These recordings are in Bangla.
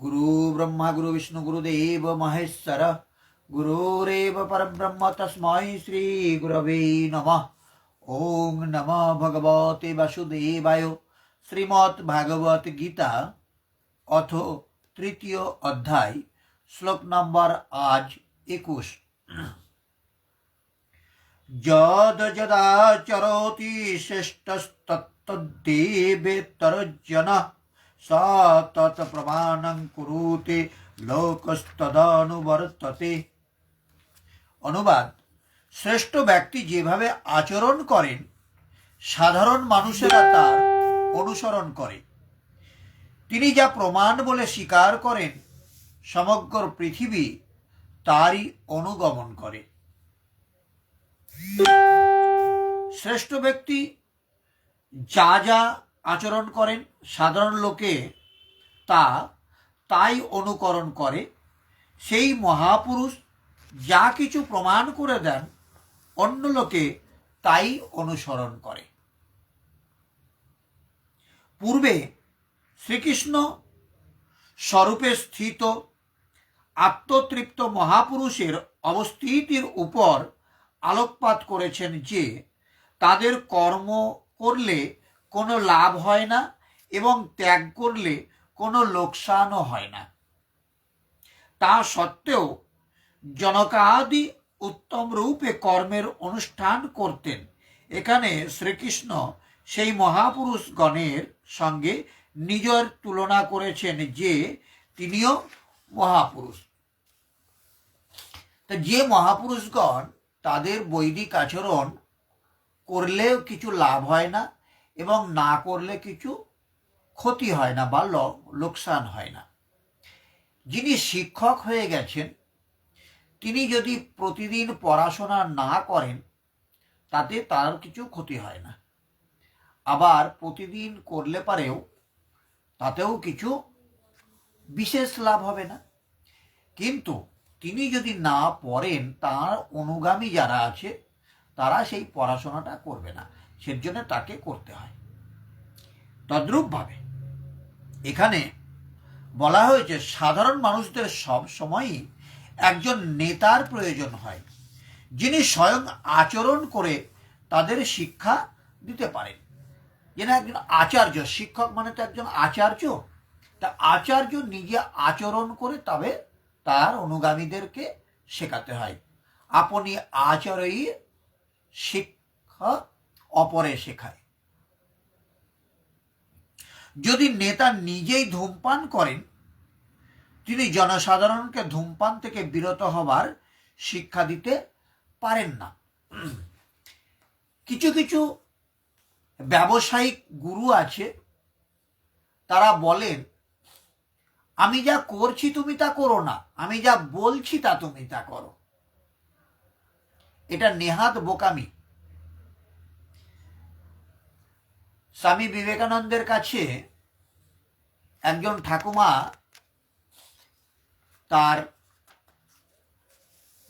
गुरु ब्रह्मा गुरु विष्णु गुरुदेव महेश्वर गुरुरेव परब्रह्म तस्मै श्री गुरवे नमः ওং নম ভগবতে বাসুদেবায় শ্রীমৎ ভাগবত গীতা অথ তৃতীয় অধ্যায় শ্লোক নম্বর আজ একুশ যদ যদাচরতি শ্রেষ্ঠস্তত্তদ্দেবেতরজন প্রমাণং কুরুতে লোকস্তদনুবর্ততে অনুবাদ শ্রেষ্ঠ ব্যক্তি যেভাবে আচরণ করেন, সাধারণ মানুষেরা তার অনুসরণ করে। তিনি যা প্রমাণ বলে স্বীকার করেন, সমগ্র পৃথিবী তারই অনুগমন করে। শ্রেষ্ঠ ব্যক্তি যা যা আচরণ করেন, সাধারণ লোকে তা তাই অনুকরণ করে, সেই মহাপুরুষ যা কিছু প্রমাণ করে দেন, অন্য লোকে তাই অনুসরণ করে। পূর্বে শ্রীকৃষ্ণ স্বরূপে স্থিত আত্মতৃপ্ত মহাপুরুষের অবস্থিতির উপর আলোকপাত করেছেন যে, তাদের কর্ম করলে কোনো লাভ হয় না এবং ত্যাগ করলে কোনো লোকসানও হয় না। তা সত্ত্বেও জনকাদি উত্তম রূপে কর্মের অনুষ্ঠান করতেন। এখানে শ্রীকৃষ্ণ সেই মহাপুরুষগণের সঙ্গে নিজের তুলনা করেছেন যে তিনিও মহাপুরুষ। তা যে মহাপুরুষগণ তাদের বৈদিক আচরণ করলেও কিছু লাভ হয় না এবং না করলে কিছু ক্ষতি হয় না বা লোকসান হয় না। যিনি শিক্ষক হয়ে গেছেন, তিনি যদি প্রতিদিন পড়াশোনা না করেন, তাতে তার কিছু ক্ষতি হয় না। আবার প্রতিদিন করলে পারেও তাতেও কিছু বিশেষ লাভ হবে না। কিন্তু তিনি যদি না পড়েন, তার অনুগামী যারা আছে, তারা সেই পড়াশোনাটা করবে না। সেজন্য তাকে করতে হয়। তদ্রূপভাবে এখানে বলা হয়েছে, সাধারণ মানুষদের সব সময়ই একজন নেতার প্রয়োজন হয়, যিনি স্বয়ং আচরণ করে তাদের শিক্ষা দিতে পারেন। যেন একজন আচার্য, শিক্ষক মানে তো একজন আচার্য। তা আচার্য নিজে আচরণ করে তবে তার অনুগামীদেরকে শেখাতে হয়। আপনি আচরই শিক্ষা অপরে শেখায়। যদি নেতা নিজেই ধূমপান করেন, তিনি জনসাধারণকে ধূমপান থেকে বিরত হবার শিক্ষা দিতে পারেন না। কিছু কিছু ব্যবসায়িক গুরু আছে, তারা বলেন, আমি যা করছি তুমি তা করো না, আমি যা বলছি তা তুমি তা করো। এটা নেহাত বোকামি। স্বামী বিবেকানন্দের কাছে একজন ঠাকুমা তার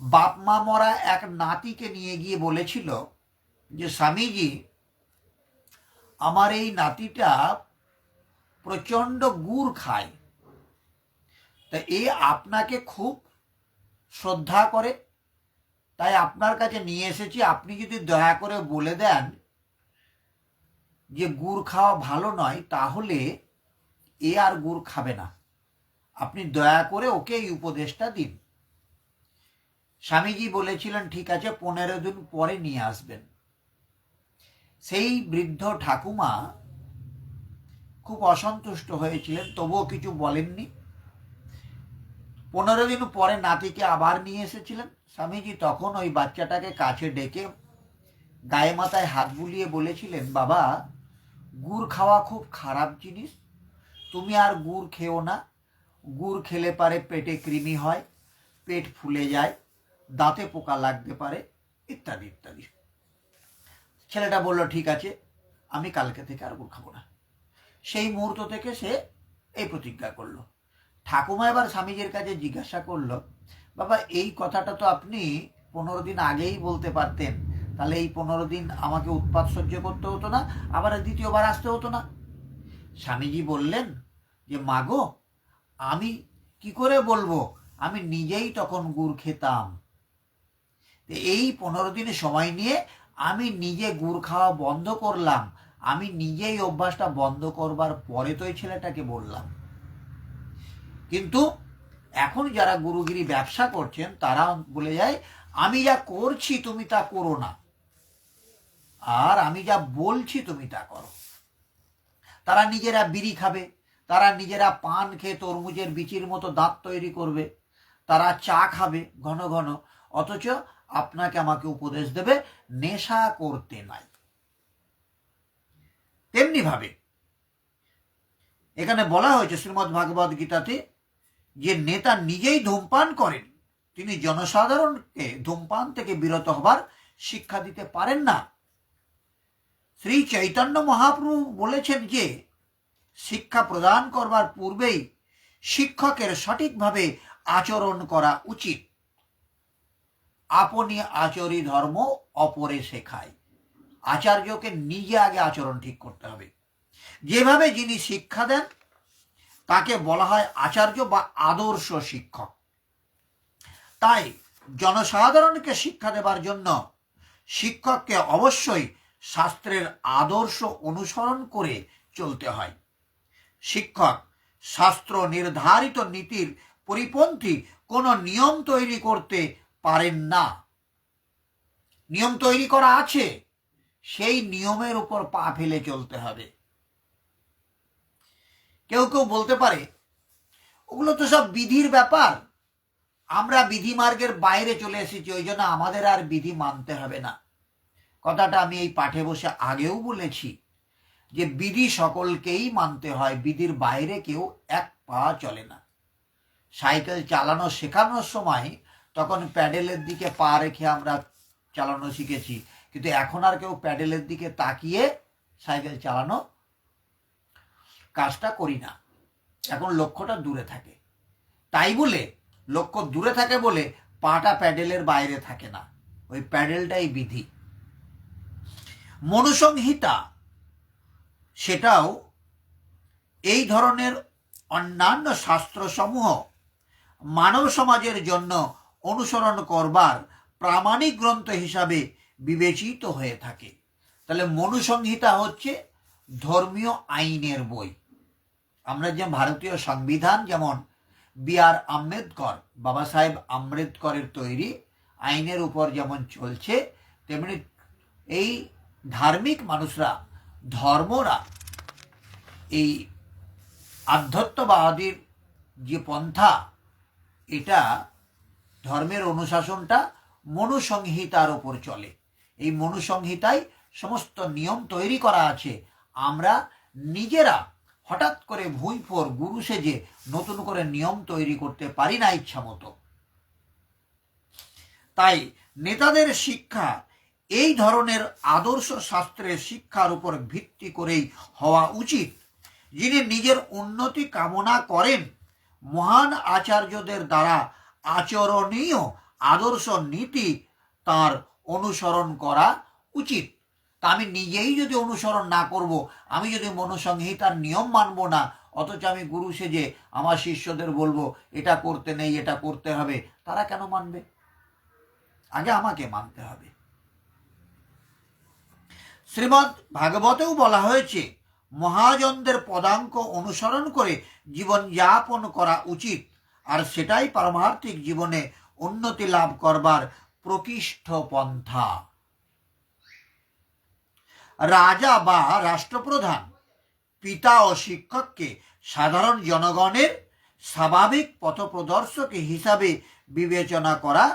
বাপ মা মরা এক নাতিকে নিয়ে গিয়ে বলেছিল যে, স্বামীজি, আমার এই নাতিটা প্রচণ্ড গুড় খায়। তা এ আপনাকে খুব শ্রদ্ধা করে। তাই আপনার কাছে নিয়ে এসেছি। আপনি যদি দয়া করে বলে দেন যে গুড় খাওয়া ভালো নয়, তাহলে এ আর গুড় খাবে না। আপনি দয়া করে ওকে এই উপদেশটা দিন। স্বামীজি বলেছিলেন, ঠিক আছে, পনেরো দিন পরে নিয়ে আসবেন। সেই বৃদ্ধ ঠাকুমা খুব অসন্তুষ্ট হয়েছিলেন, তবুও কিছু বলেননি। পনেরো দিন পরে নাতিকে আবার নিয়ে এসেছিলেন। স্বামীজি তখন ওই বাচ্চাটাকে কাছে ডেকে গায়ে মাথায় হাত বুলিয়ে বলেছিলেন, বাবা গুড় খাওয়া খুব খারাপ জিনিস। তুমি আর গুড় খেও না। গুড় খেলে পারে পেটে কৃমি হয়, পেট ফুলে যায়, দাঁতে পোকা লাগতে পারে, ইত্যাদি ইত্যাদি। ছেলেটা বলল, ঠিক আছে, আমি কালকে থেকে আর গুড় খাব না। সেই মুহূর্ত থেকে সে এই প্রতিজ্ঞা করল। ঠাকুমা এবার স্বামীজির কাছে জিজ্ঞাসা করল, বাবা, এই কথাটা তো আপনি পনেরো দিন আগেই বলতে পারতেন। তাহলে এই পনেরো দিন আমাকে উৎপাত সহ্য করতে হতো না, আবার দ্বিতীয়বার আসতে হতো না। স্বামীজি বললেন যে, মাগো, আমি কি করে বলব? আমি নিজেই তখন গুড় খেতাম। এই পনেরো দিন সময় নিয়ে আমি নিজে গুড় খাওয়া বন্ধ করলাম। আমি নিজেই অভ্যাসটা বন্ধ করবার পরে তো এই ছেলেটাকে বললাম। কিন্তু এখন যারা গুরুগিরি ব্যবসা করছেন, তারা বলে যায়, আমি যা করছি, তুমি তা করো না। আর আমি যা বলছি তুমি তা করো। তারা নিজেরা বিড়ি খাবে, তারা নিজেরা পান খেয়ে তরমুজের বিচির মতো দাঁত তৈরি করবে, তারা চা খাবে ঘন ঘন, অথচ আপনাকে আমাকে উপদেশ দেবে, নেশা করতে নাই। তেমনি ভাবে এখানে বলা হয়েছে শ্রীমৎ ভাগবত গীতাতে যে নেতা নিজেই ধূমপান করেন, তিনি জনসাধারণকে ধূমপান থেকে বিরত হবার শিক্ষা দিতে পারেন না। শ্রী চৈতন্য মহাপ্রভু বলেছেন যে, শিক্ষা প্রদান করবার পূর্বেই শিক্ষকের সঠিকভাবে আচরণ করা উচিত। আপনি আচরি ধর্ম অপরে শেখায়। আচার্যকে নিজে আগে আচরণ ঠিক করতে হবে। যেভাবে যিনি শিক্ষা দেন, তাকে বলা হয় আচার্য বা আদর্শ শিক্ষক। তাই জনসাধারণকে শিক্ষা দেবার জন্য শিক্ষককে অবশ্যই শাস্ত্রের আদর্শ অনুসরণ করে চলতে হয়। শিক্ষক, শাস্ত্র নির্ধারিত নীতির পরিপন্থী কোনো নিয়ম তৈরি করতে পারেন না। নিয়ম তৈরি করা আছে, সেই নিয়মের উপর পা ফেলে চলতে হবে। কেউ কেউ বলতে পারে, ওগুলো তো সব বিধির ব্যাপার। আমরা বিধি মার্গের বাইরে চলে এসেছি, ওই জন্য আমাদের আর বিধি মানতে হবে না। কথাটা আমি এই পাঠে বসে আগেও বলেছি যে বিধি সকলকেই মানতে হয়, বিধির বাইরে কেউ এক পা চলে না। সাইকেল চালানো, শেখানোর সময় তখন প্যাডেলের দিকে পা রেখে আমরা চালানো শিখেছি, কিন্তু এখন আর কেউ প্যাডেলের দিকে তাকিয়ে সাইকেল চালানো কাজটা করি না। এখন লক্ষ্যটা দূরে থাকে। তাই বলে লক্ষ্য দূরে থাকে বলে পাটা প্যাডেলের বাইরে থাকে না। ওই প্যাডেলটাই বিধি। মনুসংহিতা, সেটাও এই ধরনের অন্যান্য শাস্ত্রসমূহ মানব সমাজের জন্য অনুসরণ করবার প্রামাণিক গ্রন্থ হিসাবে বিবেচিত হয়ে থাকে। তাহলে মনুসংহিতা হচ্ছে ধর্মীয় আইনের বই। আমরা যে ভারতীয় সংবিধান যেমন বি আর আম্বেদকর, বাবা সাহেব আম্বেদকরের তৈরি আইনের উপর যেমন চলছে, তেমনি এই ধার্মিক মানুষরা, ধর্মরা এই আধ্যাত্মবাদীর যে পন্থা, এটা ধর্মের অনুশাসনটা মনুসংহিতার ওপর চলে। এই মনুসংহিতায় সমস্ত নিয়ম তৈরি করা আছে। আমরা নিজেরা হঠাৎ করে ভুঁইফোর গুরু সেজে নতুন করে নিয়ম তৈরি করতে পারি না ইচ্ছা মতো তাই নেতাদের শিক্ষা এই ধরনের আদর্শ শাস্ত্রের শিক্ষার উপর ভিত্তি করেই হওয়া উচিত। যিনি নিজের উন্নতি কামনা করেন, মহান আচার্যদের দ্বারা আচরণীয় আদর্শ নীতি তার অনুসরণ করা উচিত। তা আমি নিজেই যদি অনুসরণ না করব, আমি যদি মনুসংহিতার নিয়ম মানব না, অথচ আমি গুরু সেজে আমার শিষ্যদের বলব, এটা করতে নেই, এটা করতে হবে, তারা কেন মানবে? আগে আমাকে মানতে হবে। শ্রীমৎ ভাগবতেও বলা হয়েছে, মহাজনদের পদাঙ্ক অনুসরণ করে জীবন যাপন করা উচিত, আর সেটাই পারমার্থিক জীবনে উন্নতি লাভ করবার প্রকৃষ্ট পন্থা। রাজা বা রাষ্ট্রপ্রধান, পিতা ও শিক্ষককে সাধারণ জনগণের স্বাভাবিক পথপ্রদর্শক হিসাবে বিবেচনা করা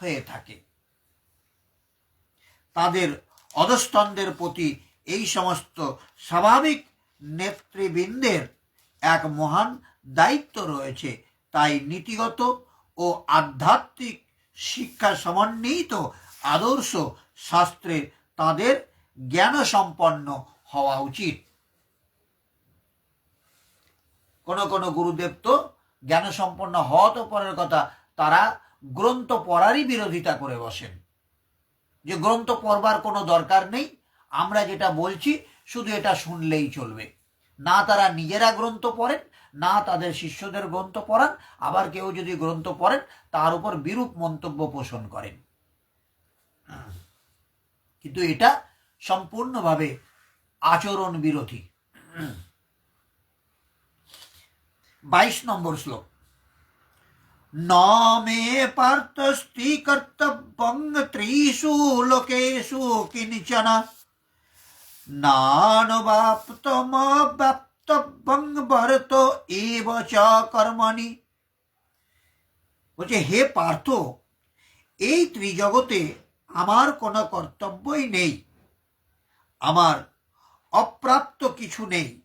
হয়ে থাকে। তাদের অধস্তনদের প্রতি এই সমস্ত স্বাভাবিক নেতৃবৃন্দের এক মহান দায়িত্ব রয়েছে। তাই নীতিগত ও আধ্যাত্মিক শিক্ষা সমন্বিত আদর্শ শাস্ত্রে তাদের জ্ঞান সম্পন্ন হওয়া উচিত। কোন কোন গুরুদেব তো জ্ঞান সম্পন্ন হওয়া তো পরের কথা, তারা গ্রন্থ পড়ারই বিরোধিতা করে বসেন। যে গ্রন্থ পড়বার কোনো দরকার নেই। আমরা যেটা বলছি, শুধু এটা শুনলেই চলবে। না তারা নিজেরা গ্রন্থ পড়েন, না তাদের শিষ্যদের গ্রন্থ পড়ান। আবার কেউ যদি গ্রন্থ পড়েন, তার উপর বিরূপ মন্তব্য পোষণ করেন। কিন্তু এটা সম্পূর্ণভাবে আচরণ বিরোধী। বাইশ নম্বর শ্লোক। ন মে পার্থস্তি কর্তব্যং ত্রিষু লোকেষু কিঞ্চন নানুবাপ্তমব্যাপ্তব্যং ভরত এব চ কর্মণি বলছে হে পার্থ এই ত্রিজগতে আমার কোনো কর্তব্যই নেই। আমার অপ্রাপ্ত কিছু নেই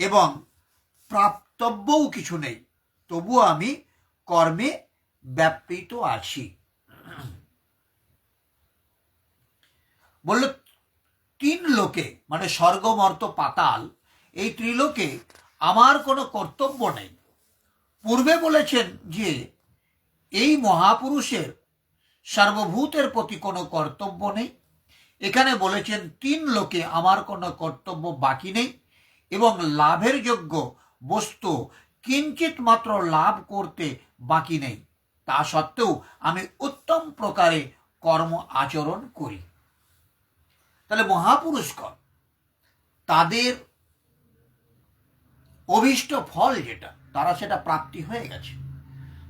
এবং প্রাপ্তব্যও কিছু নেই। তবুও আমি কর্মে ব্যাপৃত আছি। বলল, তিন লোকে মানে স্বর্গ মর্ত পাতাল, এই ত্রিলোকে আমার কোনো কর্তব্য নেই। পূর্বে বলেছেন যে, এই মহাপুরুষের সর্বভূতের প্রতি কোনো কর্তব্য নেই। এখানে বলেছেন, তিন লোকে আমার কোনো কর্তব্য বাকি নেই এবং লাভের যোগ্য বস্তু কিঞ্চিত মাত্র লাভ করতে বাকি নেই। তা সত্ত্বেও আমি উত্তম প্রকারে কর্ম আচরণ করি। তাহলে মহাপুরুষগণ, তাদের অভীষ্ট ফল যেটা, তারা সেটা প্রাপ্তি হয়ে গেছে।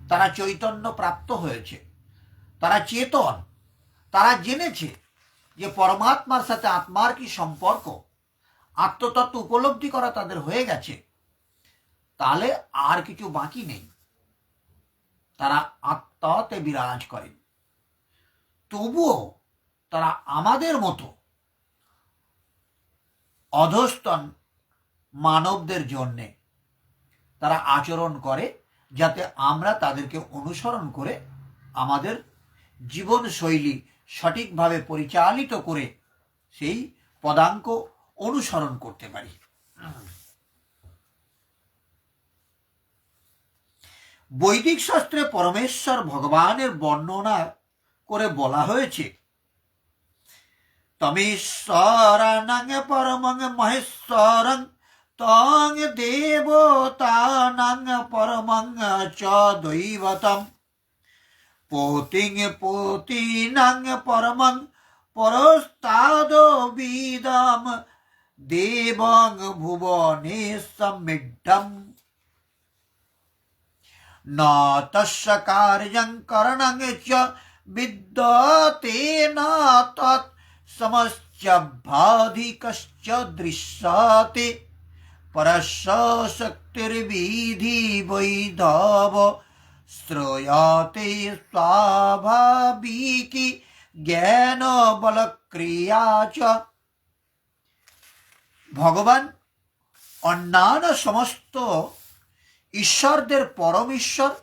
তারা চৈতন্য প্রাপ্ত হয়েছে। তারা চেতন। তারা জেনেছে যে পরমাত্মার সাথে আত্মার কি সম্পর্ক। আত্মতত্ত্ব উপলব্ধি করা তাদের হয়ে গেছে। তাহলে আর কিছু বাকি নেই। তারা আত্মাতে বিরাজ করেন। তবুও তারা আমাদের মতো অধস্তন মানবদের জন্যে তারা আচরণ করে যাতে আমরা তাদেরকে অনুসরণ করে আমাদের জীবনশৈলী সঠিকভাবে পরিচালিত করে সেই পদাঙ্ক অনুসরণ করতে পারি। বৈদিক শাস্ত্রে পরমেশ্বর ভগবানের বর্ণনা করে বলা হয়েছে তমেশ্বরানাং পরমং মহেশ্বরং, তং দেবতানাং পরমং চ দৈবতম। পোতিং পোতিনাং পরমং পরস্তাদ বিদম, দেবং ভুবনে সমিড্ডম ন তস্য কার্যং করণং চ বিদ্যতে ন তৎ সমস্যাভাধিকশ্চ দৃশ্যতে পরশ শক্তির্বিধি বৈধব শ্রয়তে স্বাভাবিকি জ্ঞান বলক্রিয়া চ ভগবান অন্যান্য সমস্ত ঈশ্বরদের পরম ঈশ্বর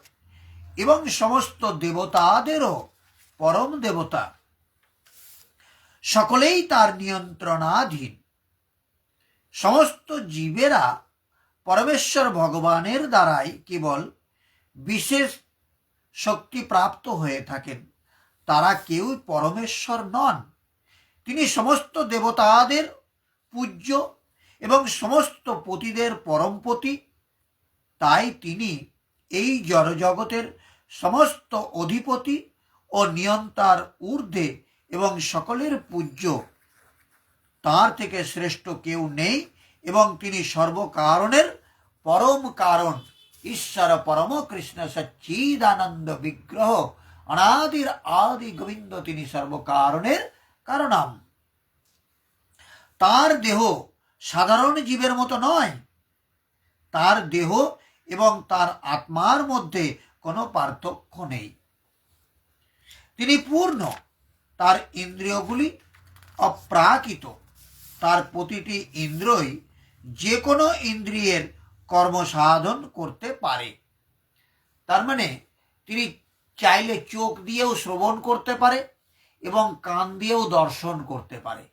এবং সমস্ত দেবতাদেরও পরম দেবতা। সকলেই তার নিয়ন্ত্রণাধীন। সমস্ত জীবেরা পরমেশ্বর ভগবানের দ্বারাই কেবল বিশেষ শক্তি প্রাপ্ত হয়ে থাকেন। তারা কেউ পরমেশ্বর নন। তিনি সমস্ত দেবতাদের পূজ্য এবং সমস্ত পতিদের পরমপতি তাই তিনি এই জড়জগতের সমস্ত অধিপতি ও নিয়ন্তার ঊর্ধ্বে এবং সকলের পূজ্য। তার থেকে শ্রেষ্ঠ কেউ নেই এবং তিনি সর্বকারণের পরম কারণ। ঈশ্বর পরম কৃষ্ণ সচ্চিদানন্দ বিগ্রহ অনাদির আদি গোবিন্দ তিনি সর্বকারণের কারণাম। তার দেহ সাধারণ জীবের মতো নয়। তার দেহ এবং তার আত্মার মধ্যে কোনো পার্থক্য নেই। তিনি পূর্ণ, তার ইন্দ্রিয়গুলি অপ্রাকৃত, তার প্রতিটি ইন্দ্রই যে কোনো ইন্দ্রিয়ের কর্মসাধন করতে পারে। তার মানে তিনি চাইলে চোখ দিয়েও শ্রবণ করতে পারে এবং কান দিয়েও দর্শন করতে পারে।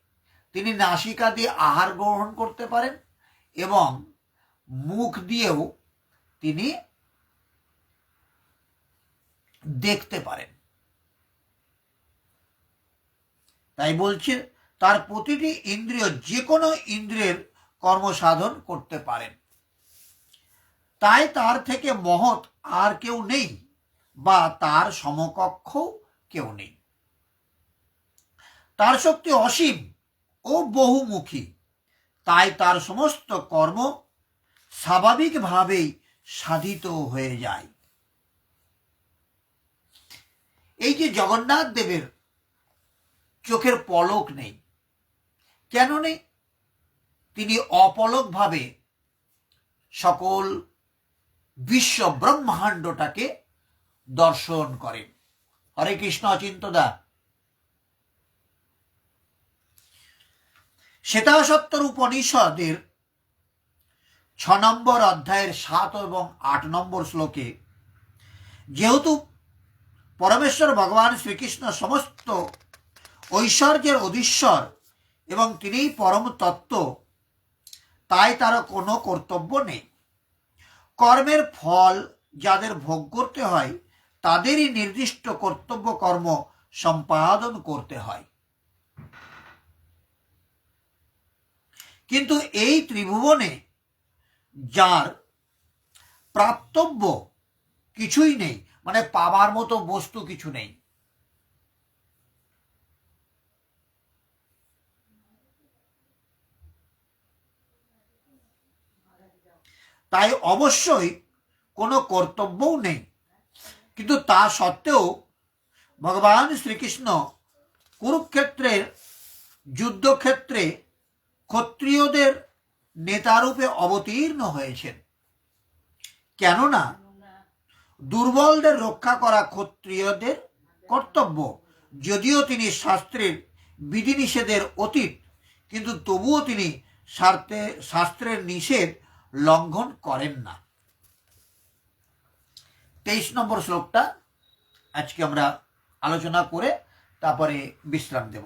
তিনি নাসিকা দিয়ে আহার গ্রহণ করতে পারেন এবং মুখ দিয়েও তিনি দেখতে পারেন। তাই বলছে, তার প্রতিটি ইন্দ্রিয় যে কোনো ইন্দ্রিয়ের কর্মসাধন করতে পারেন। তাই তার থেকে মহৎ আর কেউ নেই, বা তার সমকক্ষ কেউ নেই। তার শক্তি অসীম ও বহুমুখী। তাই তার সমস্ত কর্ম স্বাভাবিকভাবেই সাধিত হয়ে যায়। এই যে জগন্নাথ দেবের চোখের পলক নেই কেন নেই তিনি অপলকভাবে সকল বিশ্ব ব্রহ্মাণ্ডটাকে দর্শন করেন। হরে কৃষ্ণ অচিন্তদা। শ্বেতাসত্তর উপনিষদের ছ নম্বর অধ্যায়ের সাত এবং আট নম্বর শ্লোকে, যেহেতু পরমেশ্বর ভগবান শ্রীকৃষ্ণ সমস্ত ঐশ্বর্যের অধীশ্বর এবং তিনিই পরম তত্ত্ব, তাই তার কোনো কর্তব্য নেই। কর্মের ফল যাদের ভোগ করতে হয়, তাদেরই নির্দিষ্ট কর্তব্য কর্ম সম্পাদন করতে হয়। কিন্তু এই ত্রিভুবনে যার প্রাপ্তব্য কিছুই নেই মানে পাবার মতো বস্তু কিছু নেই। তাই অবশ্যই কোনো কর্তব্যও নেই। কিন্তু তা সত্ত্বেও ভগবান শ্রীকৃষ্ণ কুরুক্ষেত্রের, যুদ্ধক্ষেত্রে ক্ষত্রিয়দের নেতারূপে অবতীর্ণ হয়েছেন। কেননা দুর্বলদের রক্ষা করা ক্ষত্রিয়দের কর্তব্য। যদিও তিনি শাস্ত্রের বিধিনিষেধের অতীত, কিন্তু তবুও তিনি স্বার্থে শাস্ত্রের নিষেধ লঙ্ঘন করেন না। তেইশ নম্বর শ্লোকটা, আজকে আমরা আলোচনা করে তারপরে বিশ্রাম দেব।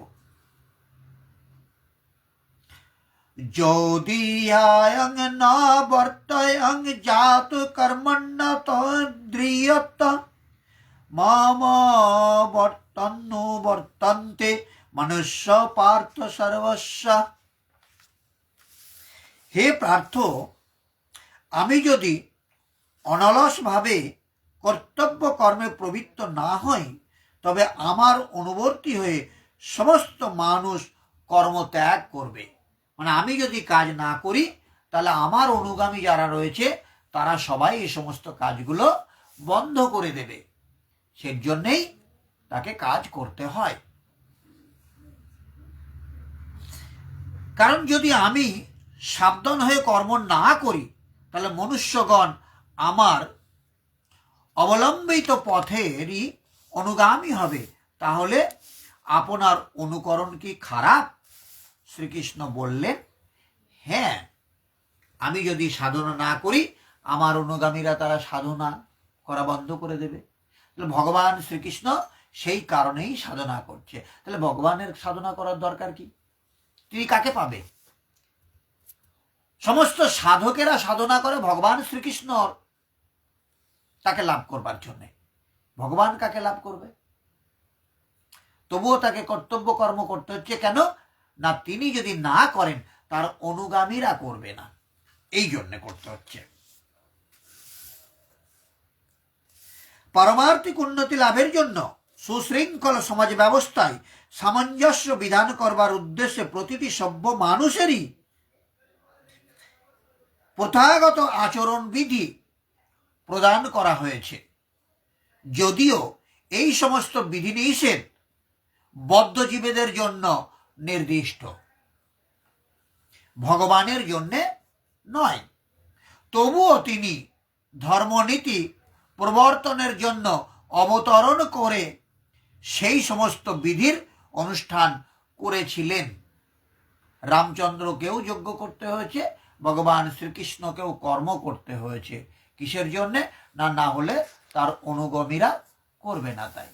যদি আয়ং না বর্তয়ং জাত কর্মণ্য তদ্রিয়ত মাম বর্তন্ন বর্তন্তে মনুষ্য পার্থ সর্বস্ব। হে পার্থ আমি যদি অনলসভাবে কর্তব্য কর্মে প্রবৃত্ত না হই, তবে আমার অনুবর্তী হয়ে সমস্ত মানুষ কর্ম ত্যাগ করবে। মানে আমি যদি কাজ না করি, তাহলে আমার অনুগামী যারা রয়েছে, তারা সবাই এই সমস্ত কাজগুলো বন্ধ করে দেবে। সেই জন্যেই তাকে কাজ করতে হয়। কারণ যদি আমি সাবধান হয়ে কর্ম না করি, তাহলে মনুষ্যগণ আমার অবলম্বিত পথেরই অনুগামী হবে। তাহলে আপনার অনুকরণ কি খারাপ? শ্রীকৃষ্ণ বললেন হ্যাঁ আমি যদি সাধনা না করি, আমার অনুগামীরা তারা সাধনা করা বন্ধ করে দেবে। তাহলে ভগবান শ্রীকৃষ্ণ সেই কারণেই সাধনা করছে। তাহলে ভগবানের সাধনা করার দরকার কি? তিনি কাকে পাবে? সমস্ত সাধকেরা সাধনা করে ভগবান শ্রীকৃষ্ণ তাকে লাভ করবার জন্যে। ভগবান কাকে লাভ করবে? তবুও তাকে কর্তব্য কর্ম করতে হচ্ছে। কেন? না তিনি যদি না করেন, তার অনুগামীরা করবে না। এই জন্য করতে হচ্ছে। পারমার্থিক উন্নতি লাভের জন্য সুশৃঙ্খল সমাজ ব্যবস্থায় সামঞ্জস্য বিধান করবার উদ্দেশ্যে প্রতিটি সভ্য মানুষেরই প্রথাগত আচরণ বিধি প্রদান করা হয়েছে। যদিও এই সমস্ত বিধিনিষেধ বদ্ধজীবীদের জন্য নির্দিষ্ট। ভগবানের জন্যে নয়। তবুও তিনি ধর্মনীতি প্রবর্তনের জন্য অবতরণ করে সেই সমস্ত বিধির অনুষ্ঠান করেছিলেন। রামচন্দ্রকেও যজ্ঞ করতে হয়েছে, ভগবান শ্রীকৃষ্ণকেও কর্ম করতে হয়েছে। কিসের জন্যে? না না হলে তার অনুগমীরা করবে না তাই।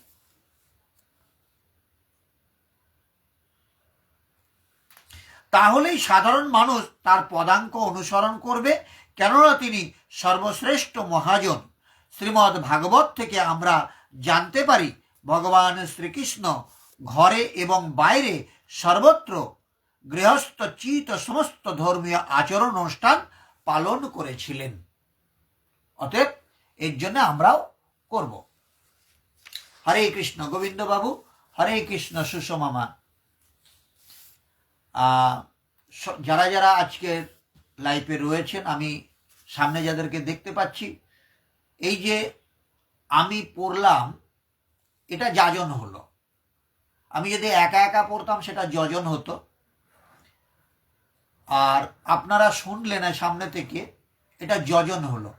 তাহলেই সাধারণ মানুষ তার পদাঙ্ক অনুসরণ করবে, কেননা তিনি সর্বশ্রেষ্ঠ মহাজন। শ্রীমৎ ভাগবত থেকে আমরা জানতে পারি, ভগবান শ্রীকৃষ্ণ ঘরে এবং বাইরে সর্বত্র গৃহস্থ চিত সমস্ত ধর্মীয় আচরণ অনুষ্ঠান পালন করেছিলেন। অতএব এর জন্য আমরাও করব। হরে কৃষ্ণ গোবিন্দ বাবু হরে কৃষ্ণ সুষমামা যারা যারা আজকের লাইফে রয়েছেন, আমি সামনে যাদেরকে দেখতে পাচ্ছি, এই যে আমি পড়লাম, এটা যাজন হলো। আমি যদি একা একা পড়তাম, সেটা যজন হতো। আর আপনারা শুনলেন সামনে থেকে, এটা যজন হলো।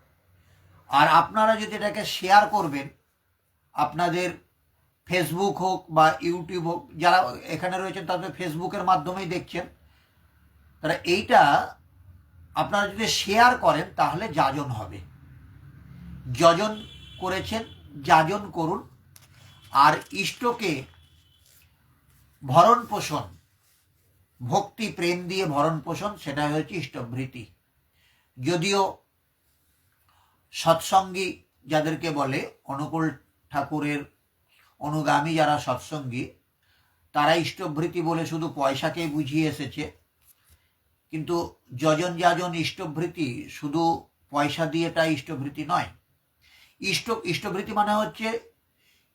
আর আপনারা যদি এটাকে শেয়ার করবেন, আপনাদের ফেসবুক হোক বা ইউটিউব হোক, যারা এখানে রয়েছেন তাদের ফেসবুকের মাধ্যমেই দেখছেন। তারা এইটা আপনারা যদি শেয়ার করেন, তাহলে যাজন হবে। যজন করেছেন, যাজন করুন। আর ইষ্টকে ভরণ পোষণ, ভক্তি প্রেম দিয়ে ভরণ পোষণ, সেটা হচ্ছে ইষ্টভৃতি। যদিও সৎসঙ্গী যাদেরকে বলে, অনুকূল ঠাকুরের অনুগামী যারা সৎসঙ্গী তারা ইষ্টভৃতি বলে শুধু পয়সাকে বুঝিয়ে এসেছে। কিন্তু যজন যাজন ইষ্টভৃতি শুধু পয়সা দিয়ে দিয়েটা ইষ্টভৃতি নয়। ইষ্ট, ইষ্টভৃতি মানে হচ্ছে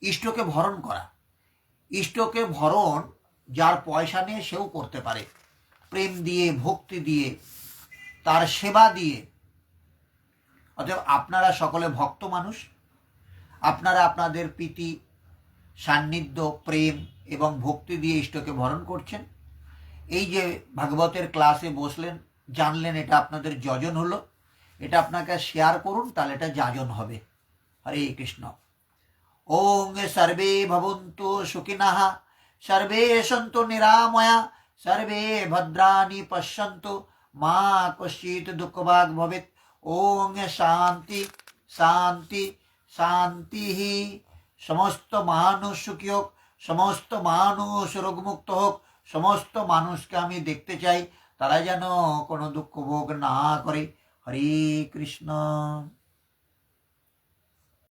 ইষ্টকে ভরণ করা। ইষ্টকে ভরণ যার পয়সা নিয়ে সেও করতে পারে। প্রেম দিয়ে, ভক্তি দিয়ে, তার সেবা দিয়ে। অতএব আপনারা সকলে ভক্ত মানুষ। আপনারা আপনাদের প্রীতি সান্নিধ্য, প্রেম এবং ভক্তি দিয়ে ইষ্টকে ভরণ করছেন। এই যে ভাগবতের ক্লাসে বসলেন, জানলেন এটা আপনাদের যজন হলো, এটা আপনাকে শেয়ার করুন, তাহলে এটা যাজন হবে। হরে কৃষ্ণ। ওং সর্বে ভবন্তু সুখিনঃ, সর্বে সন্তু নিরাময়া, সর্বে ভদ্রাণি পশ্যন্তু, মা কশ্চিৎ দুঃখভাগ ভবেত ওং শান্তি শান্তি শান্তি। সমস্ত মানুষ সুখী হোক, সমস্ত মানুষ রোগমুক্ত হোক, সমস্ত মানুষকে আমি দেখতে চাই তারা যেন কোনো দুঃখ ভোগ না করে। হরে কৃষ্ণ।